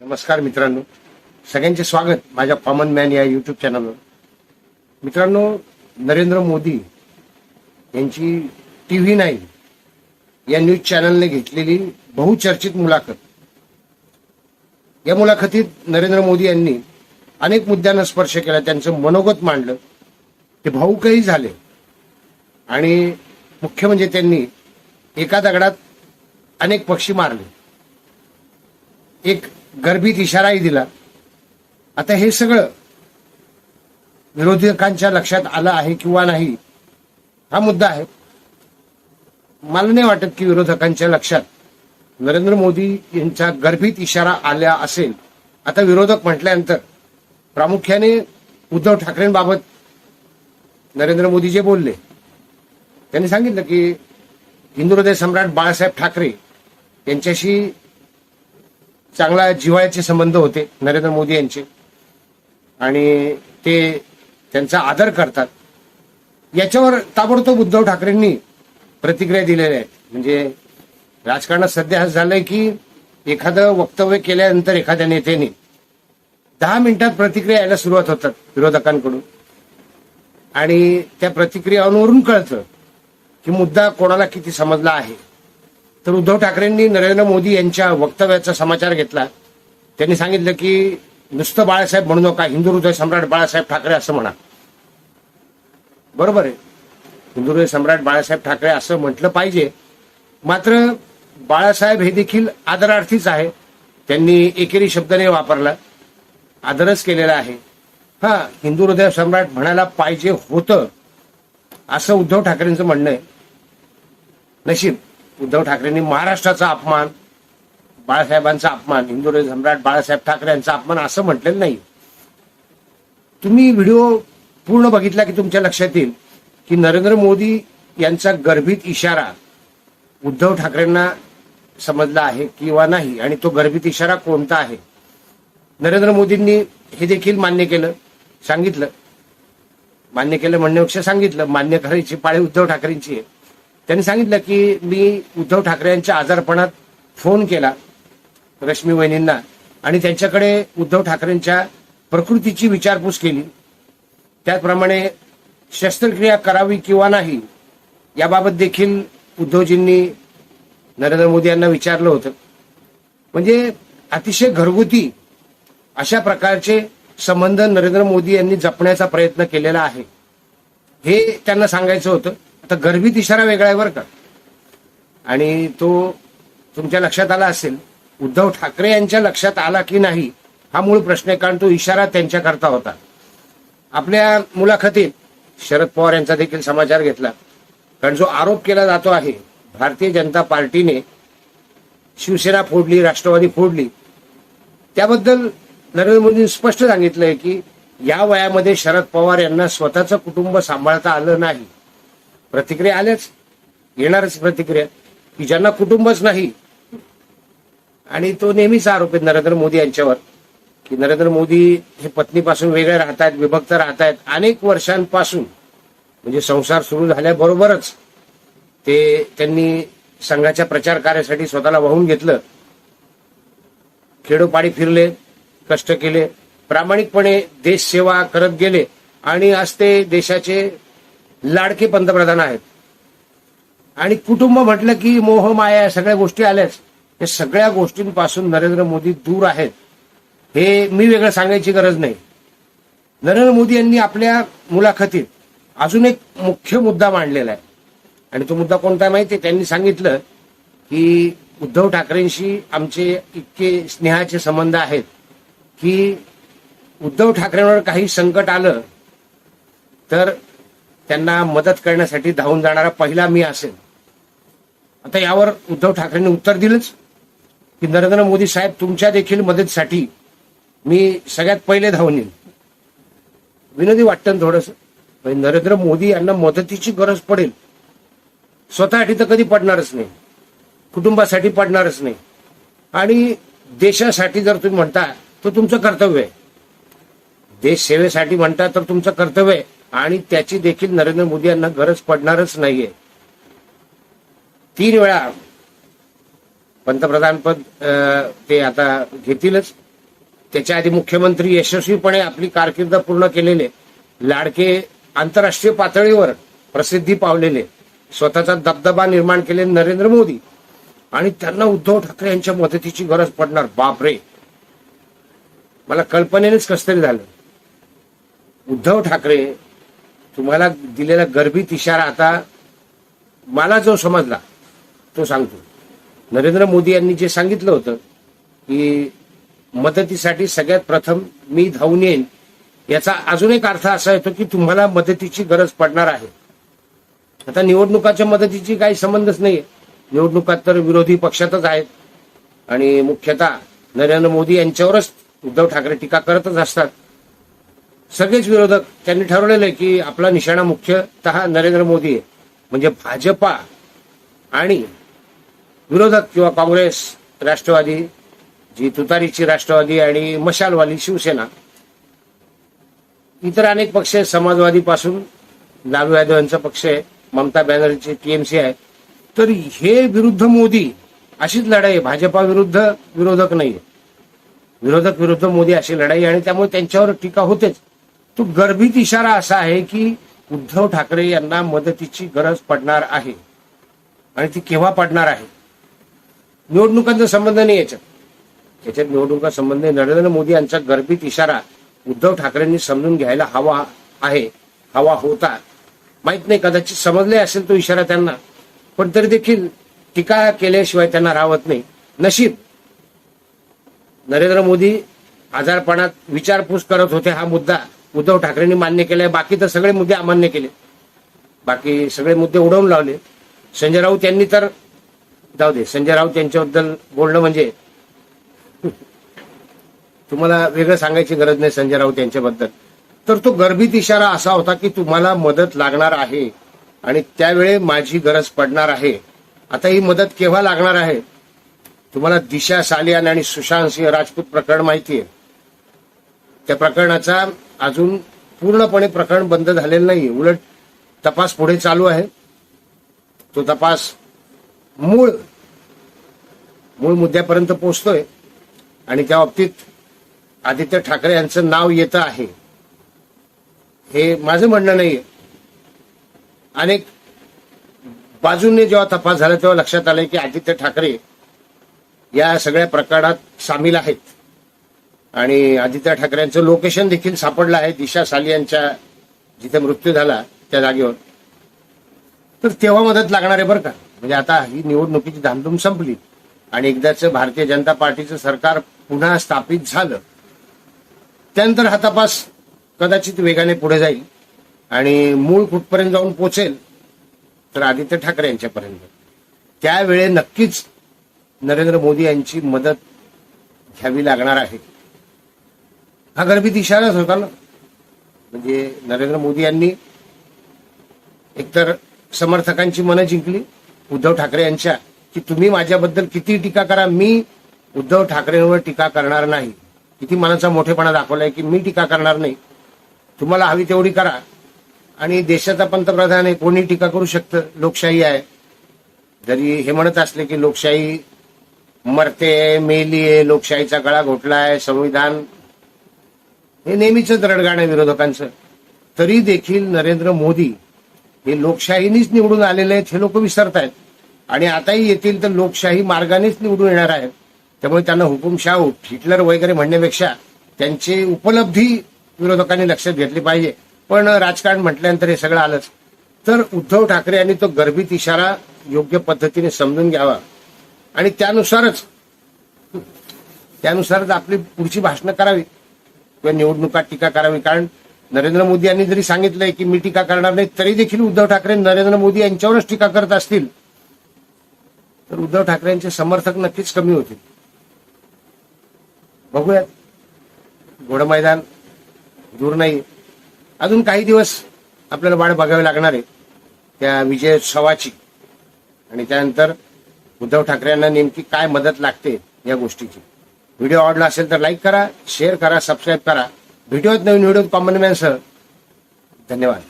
नमस्कार मित्रांनो. सगळ्यांचे स्वागत माझ्या कॉमन मॅन या यूट्यूब चॅनलवर मित्रांनो नरेंद्र मोदी यांची टी व्ही नाईन या न्यूज चॅनलने घेतलेली बहुचर्चित मुलाखत. या मुलाखतीत नरेंद्र मोदी यांनी अनेक मुद्द्यांना स्पर्श केला त्यांचं मनोगत मांडलं. ते भाऊकही झाले. आणि मुख्य म्हणजे त्यांनी एका दगडात अनेक पक्षी मारले. एक गर्भित इशाराही दिला. आता हे सगळं विरोधकांच्या लक्षात आलं आहे किंवा नाही हा मुद्दा आहे. मला नाही वाटत की विरोधकांच्या लक्षात नरेंद्र मोदी यांचा गर्भित इशारा आल्या असेल. आता विरोधक म्हटल्यानंतर प्रामुख्याने उद्धव ठाकरेंबाबत नरेंद्र मोदी जे बोलले. त्यांनी सांगितलं की हिंदू हृदय सम्राट बाळासाहेब ठाकरे यांच्याशी चांगला जिव्हाळ्याचे संबंध होते नरेंद्र मोदी यांचे. आणि ते त्यांचा आदर करतात. याच्यावर ताबडतोब उद्धव ठाकरेंनी प्रतिक्रिया दिलेल्या आहेत. म्हणजे राजकारणात सध्या असं झालंय की एखादं वक्तव्य केल्यानंतर एखाद्या नेत्याने दहा मिनिटात प्रतिक्रिया यायला सुरुवात होतात विरोधकांकडून. आणि त्या प्रतिक्रियावरून कळतं की मुद्दा कोणाला किती समजला आहे. तर उद्धव ठाकरेंनी नरेंद्र मोदी यांच्या वक्तव्याचा समाचार घेतला. त्यांनी सांगितलं की नुसतं बाळासाहेब म्हणू नका हिंदू हृदय सम्राट बाळासाहेब ठाकरे असं म्हणा. बरोबर आहे. हिंदू हृदय सम्राट बाळासाहेब ठाकरे असं म्हटलं पाहिजे. मात्र बाळासाहेब हे देखील आदरार्थीच आहे. त्यांनी एकेरी शब्द नाही वापरला. आदरच केलेला आहे. हा हिंदू हृदय सम्राट म्हणायला पाहिजे होतं असं उद्धव ठाकरेंचं म्हणणं आहे. नशीब. उद्धव ठाकरेंनी महाराष्ट्राचा अपमान बाळासाहेबांचा अपमान हिंदू सम्राट बाळासाहेब ठाकरे यांचा अपमान असं म्हटलेलं नाही. तुम्ही व्हिडिओ पूर्ण बघितला की तुमच्या लक्षात येईल की नरेंद्र मोदी यांचा गर्भित इशारा उद्धव ठाकरेंना समजला आहे किंवा नाही आणि तो गर्भित इशारा कोणता आहे? नरेंद्र मोदींनी हे देखील मान्य केलं सांगितलं. मान्य केलं म्हणण्यापेक्षा सांगितलं मान्य करायची पाळी उद्धव ठाकरेंची आहे. त्यांनी सांगितलं की मी उद्धव ठाकरे यांच्या आजारपणात फोन केला रश्मी वहिनींना आणि त्यांच्याकडे उद्धव ठाकरेंच्या प्रकृतीची विचारपूस केली. त्याचप्रमाणे शस्त्रक्रिया करावी किंवा नाही याबाबत देखील उद्धवजींनी नरेंद्र मोदी यांना विचारलं होतं. म्हणजे अतिशय घरगुती अशा प्रकारचे संबंध नरेंद्र मोदी यांनी जपण्याचा प्रयत्न केलेला आहे. हे त्यांना सांगायचं होतं. आता गर्भित इशारा वेगळा आहे बरं का. आणि तो तुमच्या लक्षात आला असेल उद्धव ठाकरे यांच्या लक्षात आला की नाही हा मूळ प्रश्न आहे कारण तो इशारा त्यांच्याकरता होता. आपल्या मुलाखतीत शरद पवार यांचा देखील समाचार घेतला. कारण जो आरोप केला जातो आहे भारतीय जनता पार्टीने शिवसेना फोडली राष्ट्रवादी फोडली त्याबद्दल नरेंद्र मोदींनी स्पष्ट सांगितलंय की या वयामध्ये शरद पवार यांना स्वतःचं कुटुंब सांभाळता आलं नाही. प्रतिक्रिया आल्याच. येणारच प्रतिक्रिया. की ज्यांना कुटुंबच नाही आणि तो नेहमीचा आरोप आहे नरेंद्र मोदी यांच्यावर की नरेंद्र मोदी हे पत्नीपासून वेगळे राहत आहेत विभक्त राहत आहेत अनेक वर्षांपासून म्हणजे संसार सुरू झाल्याबरोबरच ते त्यांनी संघाच्या प्रचार कार्यासाठी स्वतःला वाहून घेतलं. खेडोपाडी फिरले कष्ट केले प्रामाणिकपणे देश सेवा करत गेले आणि आज ते देशाचे लाडके पंतप्रधान आहेत. आणि कुटुंब म्हटलं की मोह माया या सगळ्या गोष्टी आल्याच. या सगळ्या गोष्टींपासून नरेंद्र मोदी दूर आहेत. हे मी वेगळं सांगायची गरज नाही. नरेंद्र मोदी यांनी आपल्या मुलाखतीत अजून एक मुख्य मुद्दा मांडलेला आहे. आणि तो मुद्दा कोणता माहिती आहे? त्यांनी सांगितलं की उद्धव ठाकरेंशी आमचे इतके स्नेहाचे संबंध आहेत की उद्धव ठाकरेंवर काही संकट आलं तर त्यांना मदत करण्यासाठी धावून जाणारा पहिला मी असेल. आता यावर उद्धव ठाकरेंनी उत्तर दिलंच. की नरेंद्र मोदी साहेब तुमच्या देखील मदतीसाठी मी सगळ्यात पहिले धावून येईन. विनोदी वाटतं थोडस थोडंसं. पण नरेंद्र मोदी यांना मदतीची गरज पडेल. स्वतःसाठी तर कधी पडणारच नाही. कुटुंबासाठी पडणारच नाही. आणि देशासाठी जर तुम्ही म्हणता तर तुमचं कर्तव्य आहे. देश सेवेसाठी म्हणता तर तुमचं कर्तव्य आहे. आणि त्याची देखील नरेंद्र मोदी यांना गरज पडणारच नाहीये. तीन वेळा पंतप्रधानपद पद ते आता घेतीलच. त्याच्या आधी मुख्यमंत्री यशस्वीपणे आपली कारकीर्द पूर्ण केलेले लाडके आंतरराष्ट्रीय पातळीवर प्रसिद्धी पावलेले स्वतःचा दबदबा निर्माण केलेले नरेंद्र मोदी. आणि त्यांना उद्धव ठाकरे यांच्या मदतीची गरज पडणार. बापरे! मला कल्पनेनेच कस तरी झालं. उद्धव ठाकरे तुम्हाला दिलेला गर्भित इशारा आता मला जो समजला तो सांगतो. नरेंद्र मोदी यांनी जे सांगितलं होतं की मदतीसाठी सगळ्यात प्रथम मी धावून येईन याचा अजून एक अर्थ असा येतो की तुम्हाला मदतीची गरज पडणार आहे. आता निवडणुकाच्या मदतीची काही संबंधच नाहीये. निवडणुकात तर विरोधी पक्षातच आहेत आणि मुख्यतः नरेंद्र मोदी यांच्यावरच उद्धव ठाकरे टीका करतच असतात. सगळेच विरोधक त्यांनी ठरवलेलं आहे की आपला निशाणा मुख्यतः नरेंद्र मोदी आहे. म्हणजे भाजपा आणि विरोधक किंवा काँग्रेस राष्ट्रवादी जी तुतारीची राष्ट्रवादी आणि मशालवाली शिवसेना इतर अनेक पक्ष आहेत. समाजवादी पासून लालू यादव यांचा पक्ष आहे. ममता बॅनर्जी टीएमसी आहे तर हे विरुद्ध मोदी अशीच लढाई आहे. भाजपा विरुद्ध विरोधक नाही विरोधक विरुद्ध मोदी अशी लढाई आणि त्यामुळे त्यांच्यावर टीका होतेच. तो गर्भित इशारा असा आहे की उद्धव ठाकरे यांना मदतीची गरज पडणार आहे. आणि ती केव्हा पडणार आहे? निवडणुकांचा संबंध नाही याच्यात. याच्यात निवडणुका संबंध नरेंद्र मोदी यांचा गर्भित इशारा उद्धव ठाकरेंनी समजून घ्यायला हवा आहे हवा होता. माहीत नाही कदाचित समजले असेल तो इशारा त्यांना. पण तरी देखील टीका केल्याशिवाय त्यांना राहत नाही. नशीब. नरेंद्र मोदी आजारपणात विचारपूस करत होते हा मुद्दा. उद्धव ठाकरेंनी मान्य केलाय बाकी तर सगळे मुद्दे अमान्य केले. बाकी सगळे मुद्दे उडवून लावले. संजय राऊत यांनी तर जाऊ दे संजय राऊत यांच्याबद्दल बोलणं म्हणजे तुम्हाला वेगळं सांगायची गरज नाही संजय राऊत यांच्याबद्दल. तर तो गर्भित इशारा असा होता की तुम्हाला मदत लागणार आहे आणि त्यावेळी माझी गरज पडणार आहे. आता ही मदत केव्हा लागणार आहे? तुम्हाला दिशा सालियान आणि सुशांत सिंह राजपूत प्रकरण माहिती आहे. त्या प्रकरणाचा अजून पूर्णपणे प्रकरण बंद झालेलं नाही उलट तपास पुढे चालू आहे. तो तपास मूळ मूळ मुद्द्यापर्यंत पोहोचतोय. आणि त्या बाबतीत आदित्य ठाकरे यांचं नाव येतं आहे. हे माझं म्हणणं नाहीये. अनेक बाजूने जेव्हा तपास झाला तेव्हा लक्षात आलंय की आदित्य ठाकरे या सगळ्या प्रकरणात सामील आहेत. आणि आदित्य ठाकरेंचं लोकेशन देखील सापडलं आहे. दिशा साली यांच्या जिथे मृत्यू झाला त्या जागेवर. तर तेव्हा मदत लागणार आहे बरं का? म्हणजे आता ही निवडणुकीची धामधूम संपली आणि एकदाच भारतीय जनता पार्टीचं सरकार पुन्हा स्थापित झालं त्यानंतर हा तपास कदाचित वेगाने पुढे जाईल आणि मूळ कुठपर्यंत जाऊन पोचेल तर आदित्य ठाकरे यांच्यापर्यंत. त्यावेळे नक्कीच नरेंद्र मोदी यांची मदत घ्यावी लागणार आहे. हा गर्भित इशाराच होता ना म्हणजे नरेंद्र मोदी यांनी एकतर समर्थकांची मनं जिंकली उद्धव ठाकरे यांच्या की तुम्ही माझ्याबद्दल किती टीका करा मी उद्धव ठाकरेंवर टीका करणार नाही. किती मनाचा मोठेपणा दाखवलाय की मी टीका करणार नाही. तुम्हाला हवी तेवढी करा. आणि देशाचा पंतप्रधान आहे कोणी टीका करू शकतं? लोकशाही आहे. जरी हे म्हणत असले की लोकशाही मरते मेली आहे लोकशाहीचा गळा घोटलाय संविधान हे नेहमीच रडगाणं आहे विरोधकांचं. तरी देखील नरेंद्र मोदी हे लोकशाहीनीच निवडून आलेले आहेत हे लोक विसरतायत. आणि आताही येतील तर लोकशाही मार्गानेच निवडून येणार आहेत. त्यामुळे त्यांना हुकुमशाह हिटलर वगैरे म्हणण्यापेक्षा त्यांची उपलब्धी विरोधकांनी लक्षात घेतली पाहिजे. पण राजकारण म्हटल्यानंतर हे सगळं आलंच. तर उद्धव ठाकरे यांनी तो गर्भित इशारा योग्य पद्धतीने समजून घ्यावा. आणि त्यानुसारच त्यानुसारच आपली पुढची भाषणं करावी. किंवा निवडणुकात टीका करावी. कारण नरेंद्र मोदी यांनी जरी सांगितलंय की मी टीका करणार नाही तरी देखील उद्धव ठाकरे नरेंद्र मोदी यांच्यावरच टीका करत असतील तर उद्धव ठाकरे यांचे समर्थक नक्कीच कमी होतील. बघूयात. घोड मैदान दूर नाही. अजून काही दिवस आपल्याला वाट बघावी लागणार आहे. त्या विजयोत्सवाची आणि त्यानंतर उद्धव ठाकरे यांना नेमकी काय मदत लागते या गोष्टीची. व्हिडिओ आवडला असेल तर लाईक करा शेअर करा सबस्क्राईब करा. व्हिडिओत नवीन व्हिडिओ कॉमन मॅनसह धन्यवाद.